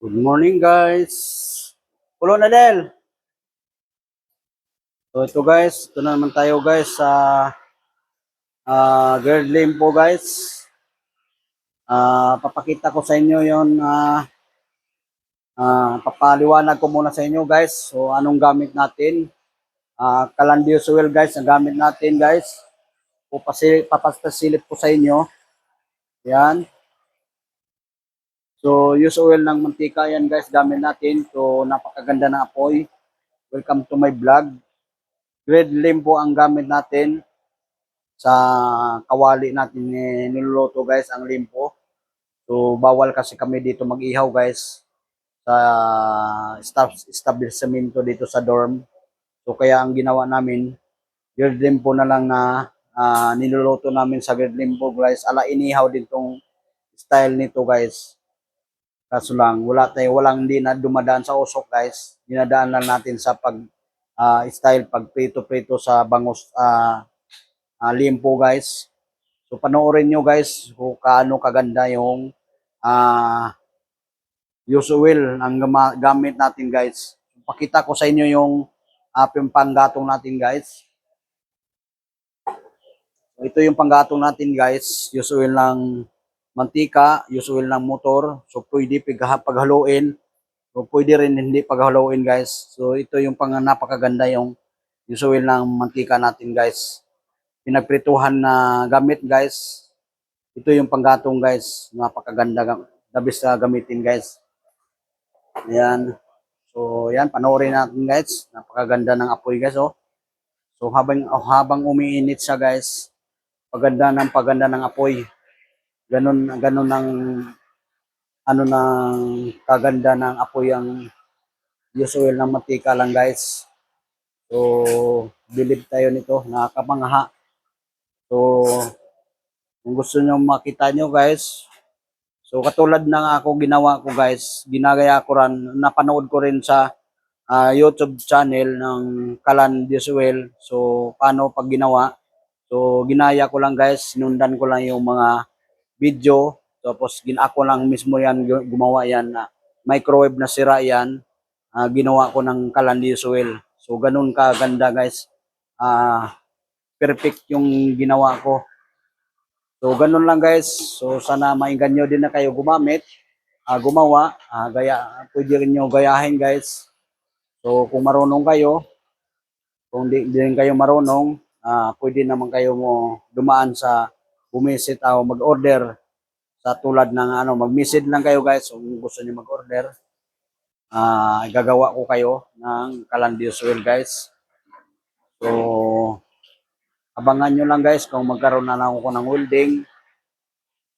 Good morning guys. Pulo na Del. So ito guys, ito na naman tayo guys sa uh, girl lane po guys. Ah, papakita ko sa inyo yon ah ah, papaliwanag ko muna sa inyo guys. So anong gamit natin? Ah, Calandius oil guys ang gamit natin guys. Pupasi, papasilip ko sa inyo. Yan. So, use oil ng mantika yan guys, gamit natin. So, napakaganda ng apoy. Welcome to my vlog. Red lim po ang gamit natin sa kawali natin ni niluluto guys, ang limpo. So, bawal kasi kami dito mag-ihaw guys sa staff establishmento dito sa dorm. So, kaya ang ginawa namin, red limpo na lang na ah, niluluto namin sa red limpo guys. Ala, inihaw din tong style nito guys. Kaso lang, wala tayo, walang hindi na dumadaan sa usok guys. Dinadaan lang natin sa pag ah, style, pag prito-prito sa bangus ah ah, limpo guys. So panoorin nyo guys kung kaano kaganda yung ah use oil ang gamit natin guys. Pakita ko sa inyo yung uh, panggatong natin guys. Ito yung panggatong natin guys. Use oil ng mantika, use oil ng motor. So pwede pag paghaluin. So pwede rin hindi paghaluin guys. So ito yung pang napakaganda yung use oil ng mantika natin guys. Pinagprituhan na gamit guys. Ito yung panggatong guys. Napakaganda the best na gamitin guys. Ayan. So yan panoorin natin guys. Napakaganda ng apoy guys oh. So habang oh, habang umiinit siya guys, paganda ng paganda ng apoy ganun ganun ng ano ng kaganda ng apoy ang use oil ng mantika lang guys. So, believe tayo nito, nakakapangha. So, kung gusto nyo makita nyo guys, so katulad ng ako ginawa ko guys, ginagaya ko rin, napanood ko rin sa ah, YouTube channel ng Kalan Disuel. So, paano pag ginawa? So, ginaya ko lang guys, sinundan ko lang yung mga video. Tapos gin ako lang mismo yan gu- gumawa yan na microwave na sira yan. Ah, ginawa ko ng Kalandi oil. So ganun ka ganda guys. Ah, perfect yung ginawa ko. So ganun lang guys. So sana mainggan nyo din na kayo gumamit. ah, gumawa. Ah, gaya, pwede rin nyo gayahin guys. So kung marunong kayo, kung di, di rin kayo marunong, ah, pwede naman kayo mo dumaan sa bumisit o mag-order sa tulad ng ano, mag-message lang kayo guys kung gusto niyo mag-order. Ah, gagawa ko kayo ng Calandius oil guys. So, abangan nyo lang guys kung magkaroon na lang ako ng welding.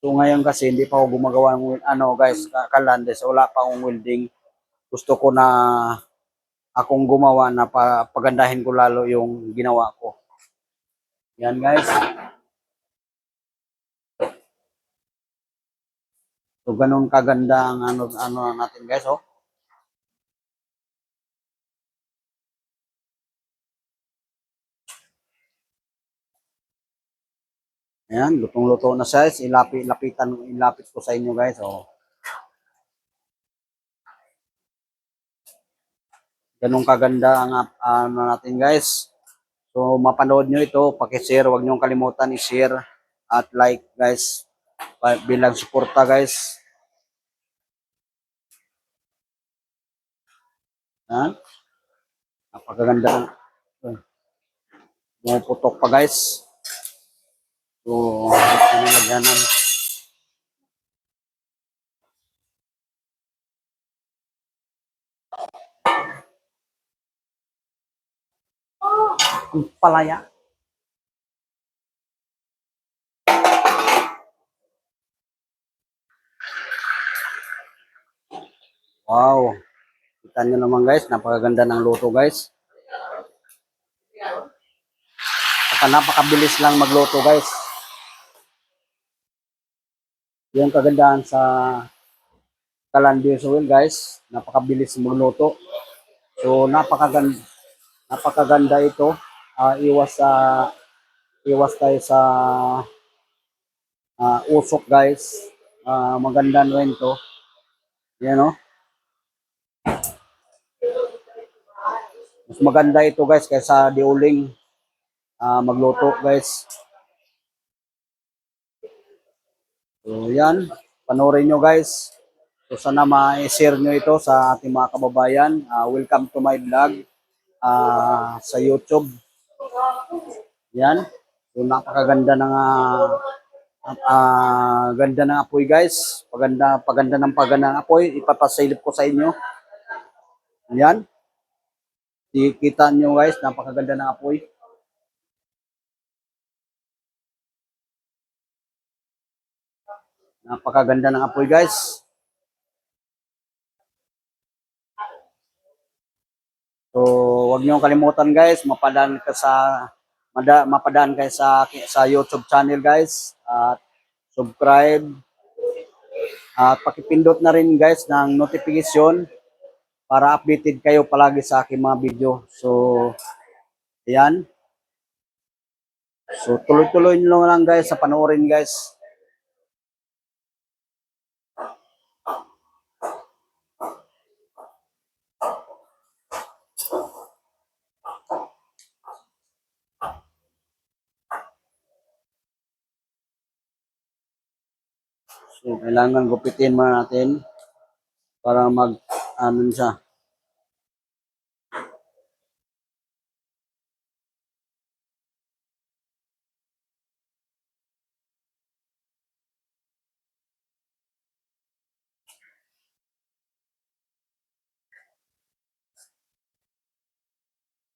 So, ngayon kasi hindi pa ako gumagawa ng ano guys, Calandius, wala pa akong welding. Gusto ko na akong gumawa na pa, pagandahin ko lalo yung ginawa ko. Yan guys. So ganun kaganda ang ano ano natin guys oh. Ayan, lutong-luto na siya. Ilapit, lapitan, ilapit ko sa inyo guys. Oh. Ganun kaganda ang ano natin guys. So mapanood nyo ito, paki-share, huwag nyo kalimutan i-share at like guys bilang suporta guys. Ha? Napakaganda. Uh, Pumuputok pa guys. So, ano lagyanan. Ang palaya. Wow. Kita nyo naman guys, napakaganda ng luto guys. Saka napakabilis lang magluto guys. Yung kagandahan sa Calandius oil guys, napakabilis magluto. So napakaganda napakaganda ito. Ah, iwas sa iwas tayo sa ah, usok guys. Ah, maganda rin to. Yan oh. Mas maganda ito guys kaysa di uling ah, magluto guys. So yan, panoorin nyo guys. So sana ma-share nyo ito sa ating mga kababayan. Ah, welcome to my vlog ah, sa YouTube. Yan. So napakaganda ng ah, ah, ganda ng apoy guys. Paganda paganda ng paganda ng apoy, ipapasilip ko sa inyo. Yan. Kita nyo guys, napakaganda ng apoy. Napakaganda ng apoy guys. So, wag niyo kalimutan guys, mapadaan ka sa mada, mapadaan kayo sa sa YouTube channel guys at subscribe at pakipindot na rin guys ng notification para updated kayo palagi sa aking mga video. So, ayan. So, tuloy-tuloy nyo lang guys sa panoorin guys. So, kailangan gupitin muna natin para mag, ano siya.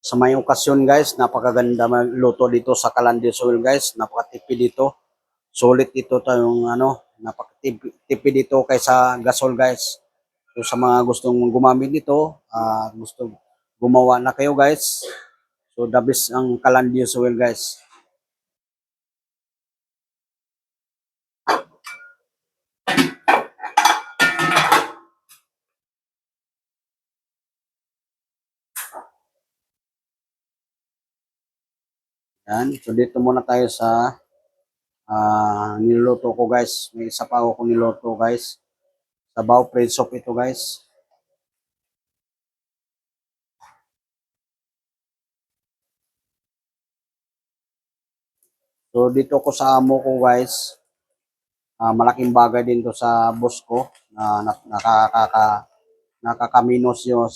Sa may okasyon guys, napakaganda magluto dito sa Kalandia Soil guys. Napakatipid dito. Sulit ito tayong ano, napakatipid dito kaysa gasol guys. So sa mga gustong gumamit nito, ah gusto gumawa na kayo guys. So the best ang Kalandia Soil guys. Yan. So dito muna tayo sa ah niluto ko guys. May isa pa ako niluto guys. Sabaw bread soup ito guys. So dito ko sa amo ko guys. ah malaking bagay din to sa boss ko na- nakakaka nakakaminos yun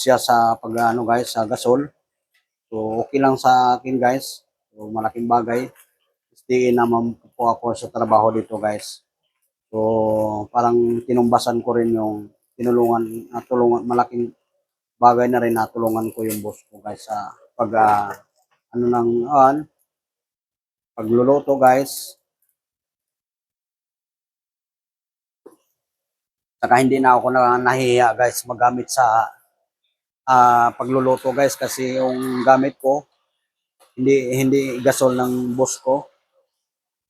siya sa pag ano guys sa gasol. So okay lang sa akin guys. So malaking bagay. Stiin naman po ako sa trabaho dito guys. So parang tinumbasan ko rin yung tinulungan, natulungan, malaking bagay na rin natulungan ko yung boss ko guys sa pag ah, ano nang an pagluluto guys. Saka hindi na ako na nahihiya guys magamit sa ah, pagluluto guys kasi yung gamit ko hindi hindi gasol ng boss ko.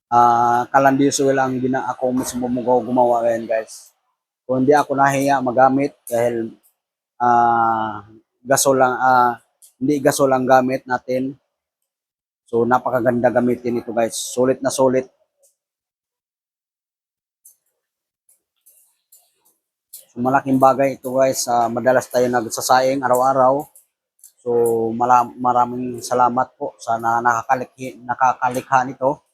Ah, kalandiso lang gina ako mismo mugaw gumawa ngayon guys. Kung hindi ako nahiya magamit dahil ah gasol lang ah, hindi gasol ang gamit natin. So napakaganda gamitin ito guys. Sulit na sulit. So, malaking bagay ito guys. Ah, madalas tayo nagsasaing araw-araw. So maraming salamat po sa na nakakalikhi, nakakalikha nito.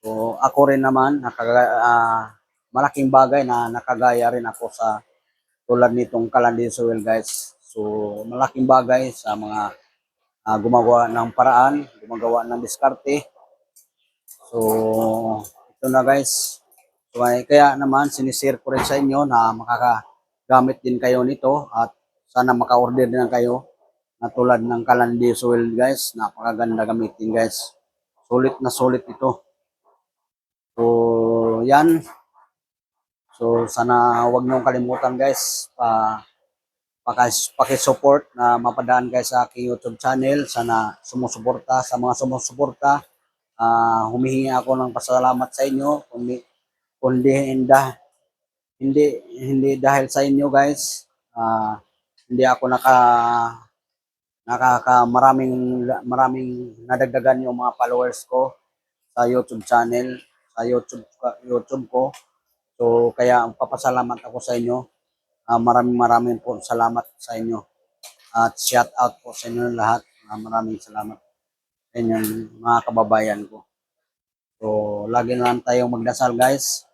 So ako rin naman nakaga, ah, malaking bagay na nakagaya rin ako sa tulad nitong Kalandin Soil guys. So malaking bagay sa mga ah, gumagawa ng paraan, gumagawa ng diskarte. So ito na guys. So, ay, kaya naman sinishare ko rin sa inyo na makakagamit din kayo nito at sana maka-order din kayo na tulad ng Kalandi Soil guys. Napakaganda gamitin guys. Sulit na sulit ito. So, yan. So, sana wag niyong kalimutan guys. Pa, paki- paki-support na mapadaan guys sa aking YouTube channel. Sana sumusuporta sa mga sumusuporta. Ah, humihingi ako ng pasalamat sa inyo. Kundi, kundi hindi, hindi, hindi dahil sa inyo guys. Ah, hindi ako naka nakaka maraming maraming nadagdagan yung mga followers ko sa YouTube channel, sa YouTube YouTube ko. So kaya papasalamat ako sa inyo. Ah, maraming maraming po salamat sa inyo. At shout out po sa inyo lahat. Ah, maraming salamat sa inyong mga kababayan ko. So, lagi na lang tayong magdasal guys.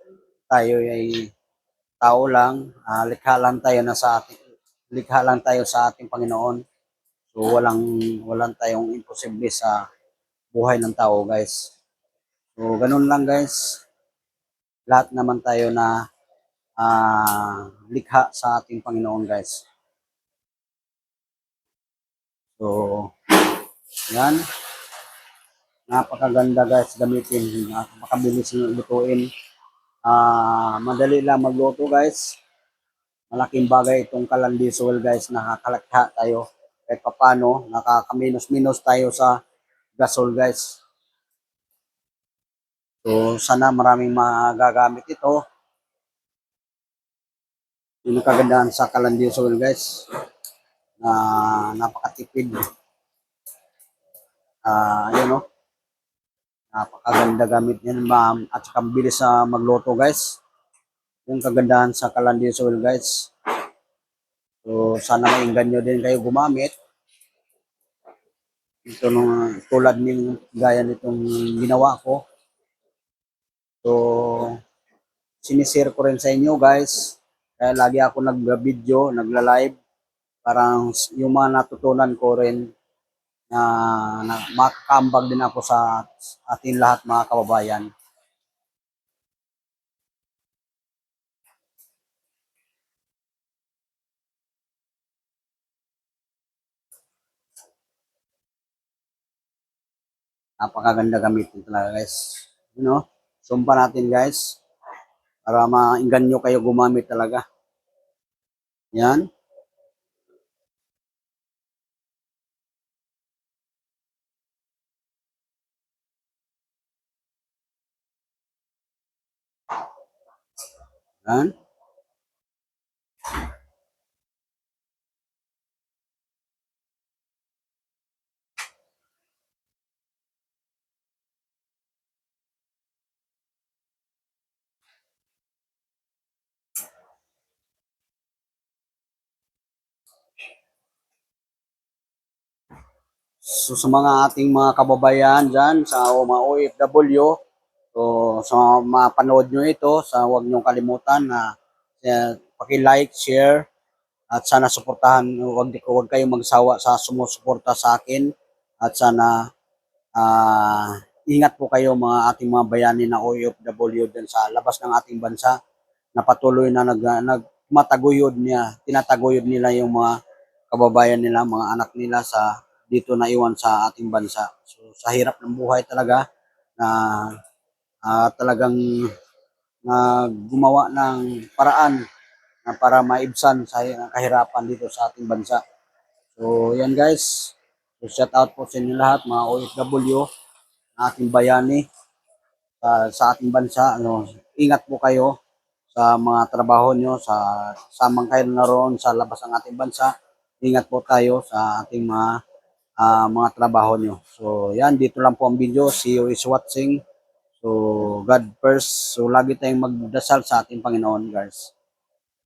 Tayo ay tao lang, ah, likha lang tayo na sa ating likha lang tayo sa ating Panginoon. So, walang walang tayong imposible sa buhay ng tao guys. So, ganun lang guys. Lahat naman tayo na ah, likha sa ating Panginoon guys. So, yan. Napakaganda guys gamitin. Napakabilis yung lutuin. Ah, madali lang magluto guys. Malaking bagay itong kalandisol guys. Nakakalakha tayo. Kahit papano, nakakaminos-minos tayo sa gasol guys. So, sana maraming magagamit ito. Yung kagandahan sa kalandisol guys. Na napakatipid. Ah, yun oh. Napakaganda gamit niyan, ma'am. At saka ang bilis sa magluto, guys. Yung kagandahan sa kalandis oil, guys. So, sana mainggan nyo din kayo gumamit. Ito nung tulad ng gaya nitong ginawa ko. So, sinishare ko rin sa inyo, guys. Kaya lagi ako nag-video, nagla-live. Parang yung mga natutunan ko rin na, na makakambag din ako sa ating lahat mga kababayan. Napakaganda gamitin talaga guys. You know, sumpa natin guys. Para mainggan nyo kayo gumamit talaga. Yan. Yan. So sa mga ating mga kababayan dyan, sa mga OFW, so sa mga mapanood nyo ito, sa huwag nyo kalimutan na uh, paki-like, share, at sana suportahan, huwag, huwag kayong magsawa sa sumusuporta sa akin, at sana ah, ingat po kayo mga ating mga bayani na OFW dyan sa labas ng ating bansa, na patuloy na nag, nag mataguyod niya, tinataguyod nila yung mga kababayan nila, mga anak nila sa dito na iwan sa ating bansa. So sa hirap ng buhay talaga na ah, talagang na gumawa ng paraan na para maibsan sa kahirapan dito sa ating bansa. So yan guys. So shout out po sa inyo lahat mga OFW, na ating bayani sa, sa ating bansa. Ano, ingat po kayo sa mga trabaho nyo, sa samang kayo naroon sa labas ng ating bansa. Ingat po tayo sa ating mga ah, mga trabaho nyo. So, yan, dito lang po ang video. See you is watching. So, God first. So, lagi tayong magdasal sa ating Panginoon, guys.